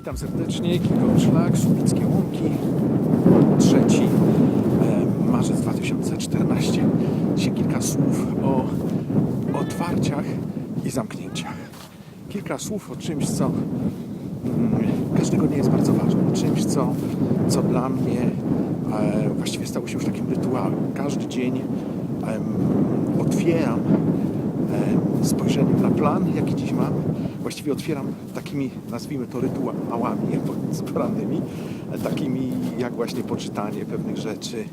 Witam serdecznie, Kilkowy Szlak, Słupickie Łąki, trzeci marzec 2014. Dzisiaj kilka słów o otwarciach i zamknięciach. Kilka słów o czymś, co mm, każdego dnia jest bardzo ważne. O czymś, co, co dla mnie e, właściwie stało się już takim rytuałem. Każdy dzień otwieram spojrzeniem na plan, jaki dziś mam. Właściwie otwieram takimi, nazwijmy to rytuałami porannymi, takimi jak właśnie poczytanie pewnych rzeczy,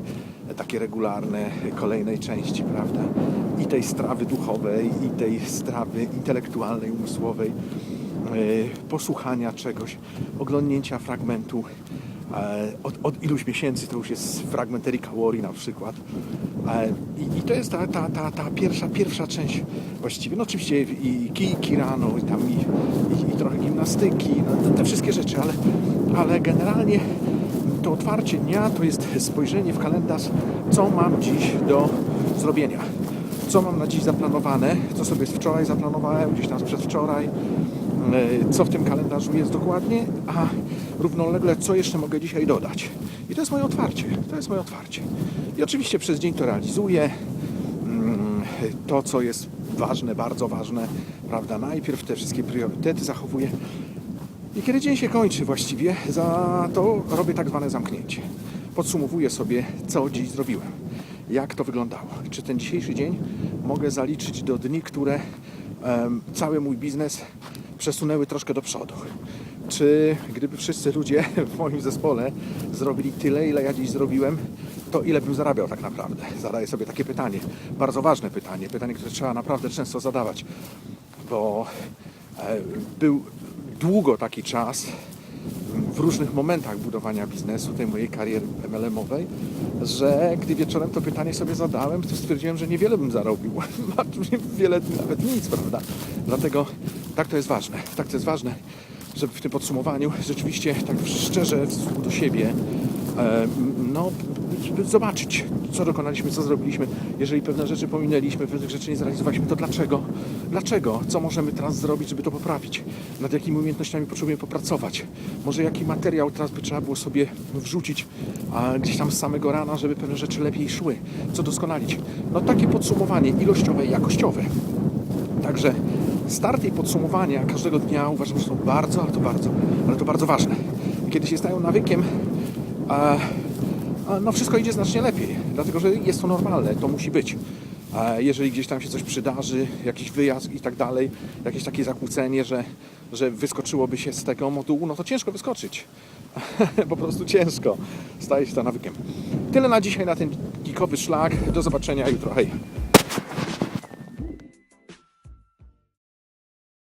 takie regularne, kolejnej części, prawda? I tej strawy duchowej, i tej strawy intelektualnej, umysłowej, e, posłuchania czegoś, oglądnięcia fragmentu od, od iluś miesięcy, to już jest fragment Erika Worry na przykład. E, I, I to jest ta, ta, ta, ta pierwsza, pierwsza część właściwie. No oczywiście i kijki rano, i tam i, i, i trochę gimnastyki, no, te wszystkie rzeczy, ale, ale generalnie to otwarcie dnia to jest spojrzenie w kalendarz, co mam dziś do zrobienia. Co mam na dziś zaplanowane, co sobie wczoraj zaplanowałem, gdzieś tam przedwczoraj, e, co w tym kalendarzu jest dokładnie, a równolegle co jeszcze mogę dzisiaj dodać. I to jest moje otwarcie. To jest moje otwarcie. I oczywiście przez dzień to realizuję. Mm, To, co jest ważne, bardzo ważne, prawda? Najpierw te wszystkie priorytety zachowuję. I kiedy dzień się kończy właściwie, za to robię tak zwane zamknięcie. Podsumowuję sobie, co dziś zrobiłem. Jak to wyglądało. Czy ten dzisiejszy dzień mogę zaliczyć do dni, które em, cały mój biznes przesunęły troszkę do przodu. Czy gdyby wszyscy ludzie w moim zespole zrobili tyle, ile ja dziś zrobiłem, to ile bym zarabiał tak naprawdę? Zadaję sobie takie pytanie. Bardzo ważne pytanie. Pytanie, które trzeba naprawdę często zadawać. Bo e, był długo taki czas w różnych momentach budowania biznesu, tej mojej kariery MLM-owej, że gdy wieczorem to pytanie sobie zadałem, to stwierdziłem, że niewiele bym zarobił. Wiele nawet nic, prawda? Dlatego tak to jest ważne. Tak to jest ważne, żeby w tym podsumowaniu rzeczywiście tak szczerze do siebie e, no, zobaczyć, co dokonaliśmy, co zrobiliśmy. Jeżeli pewne rzeczy pominęliśmy, pewnych rzeczy nie zrealizowaliśmy, to dlaczego? Dlaczego? Co możemy teraz zrobić, żeby to poprawić? Nad jakimi umiejętnościami potrzebujemy popracować? Może jaki materiał teraz by trzeba było sobie wrzucić a gdzieś tam z samego rana, żeby pewne rzeczy lepiej szły? Co doskonalić? No takie podsumowanie ilościowe i jakościowe. Także start i podsumowania każdego dnia uważam, że są bardzo, ale to bardzo, ale to bardzo ważne. Kiedy się stają nawykiem, a, no wszystko idzie znacznie lepiej, dlatego że jest to normalne, to musi być. A jeżeli gdzieś tam się coś przydarzy, jakiś wyjazd i tak dalej, jakieś takie zakłócenie, że, że wyskoczyłoby się z tego modułu, no to ciężko wyskoczyć. po prostu ciężko. Staje się to nawykiem. Tyle na dzisiaj, na ten geekowy szlak. Do zobaczenia jutro. Hej!